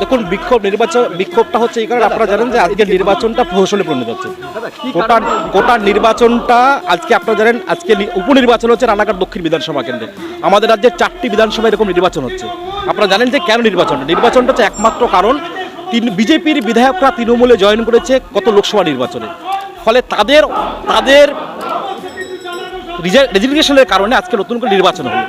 দেখুন, বিক্ষোভ নির্বাচন, বিক্ষোভটা হচ্ছে এই কারণে আপনারা জানেন যে আজকে নির্বাচনটা প্রহসনে পরিণত হচ্ছে। কোটা কোটা নির্বাচনটা আজকে আপনারা জানেন, আজকে উপনির্বাচন হচ্ছে রানাঘাট দক্ষিণ বিধানসভা কেন্দ্রে। আমাদের রাজ্যের চারটি বিধানসভা এরকম নির্বাচন হচ্ছে। আপনারা জানেন যে কেন নির্বাচনটা নির্বাচনটা হচ্ছে একমাত্র কারণ, তিন, বিজেপির বিধায়করা তৃণমূলে জয়েন করেছে গত লোকসভা নির্বাচনে। ফলে তাদের তাদের রেজিগনেশনের কারণে আজকে নতুন করে নির্বাচন হলো।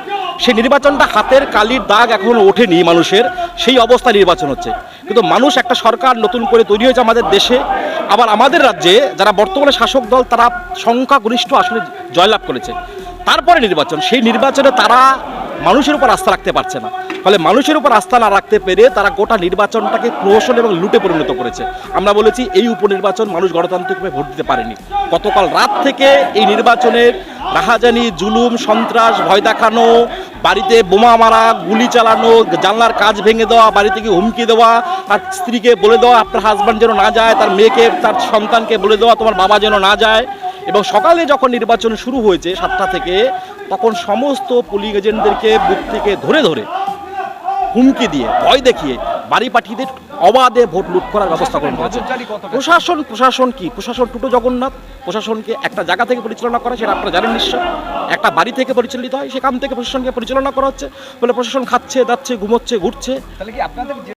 সেই নির্বাচনটা হাতের কালির দাগ এখনও ওঠেনি মানুষের, সেই অবস্থা নির্বাচন হচ্ছে। কিন্তু মানুষ একটা সরকার নতুন করে তৈরি হয়েছে আমাদের দেশে, আবার আমাদের রাজ্যে যারা বর্তমানে শাসক দল তারা সংখ্যাগরিষ্ঠ আসলে জয়লাভ করেছে। তারপরে নির্বাচন, সেই নির্বাচনে তারা মানুষের উপর আস্থা রাখতে পারছে না। ফলে মানুষের উপর আস্থা না রাখতে পেরে তারা গোটা নির্বাচনটাকে প্রহসন এবং লুটে পরিণত করেছে। আমরা বলেছি, এই উপনির্বাচন মানুষ গণতান্ত্রিকভাবে ভোট দিতে পারেনি। গতকাল রাত থেকে এই নির্বাচনের রাহাজানি, জুলুম, সন্ত্রাস, ভয় দেখানো, বাড়িতে বোমা মারা, গুলি চালানো, জানলার কাজ ভেঙে দেওয়া বাড়ি থেকে হুমকি দেওয়া, তার স্ত্রীকে বলে দেওয়া, আপনার হাজব্যান্ড যেন না যায়, তার মেয়েকে, তার সন্তানকে বলে দেওয়া, তোমার বাবা যেন না যায় এবং সকালে যখন নির্বাচন শুরু হয়েছে সাতটা থেকে, তখন সমস্ত পুলিং এজেন্টদেরকে বুথ থেকে ধরে ধরে হুমকি দিয়ে, ভয় দেখিয়ে বাড়ি পাঠিয়ে অবাধে ভোট লুট করার ব্যবস্থা করা হয়েছে প্রশাসন প্রশাসন কি? প্রশাসন টুটো জগন্নাথ। প্রশাসনকে একটা জায়গা থেকে পরিচালনা করা, সেটা আপনারা জানেন নিশ্চয় একটা বাড়ি থেকে পরিচালিত হয়, সেখান থেকে প্রশাসনকে পরিচালনা করা হচ্ছে। বলে প্রশাসন খাচ্ছে, দাচ্ছে, ঘুমোচ্ছে, ঘুরছে। তাহলে কি আপনাদের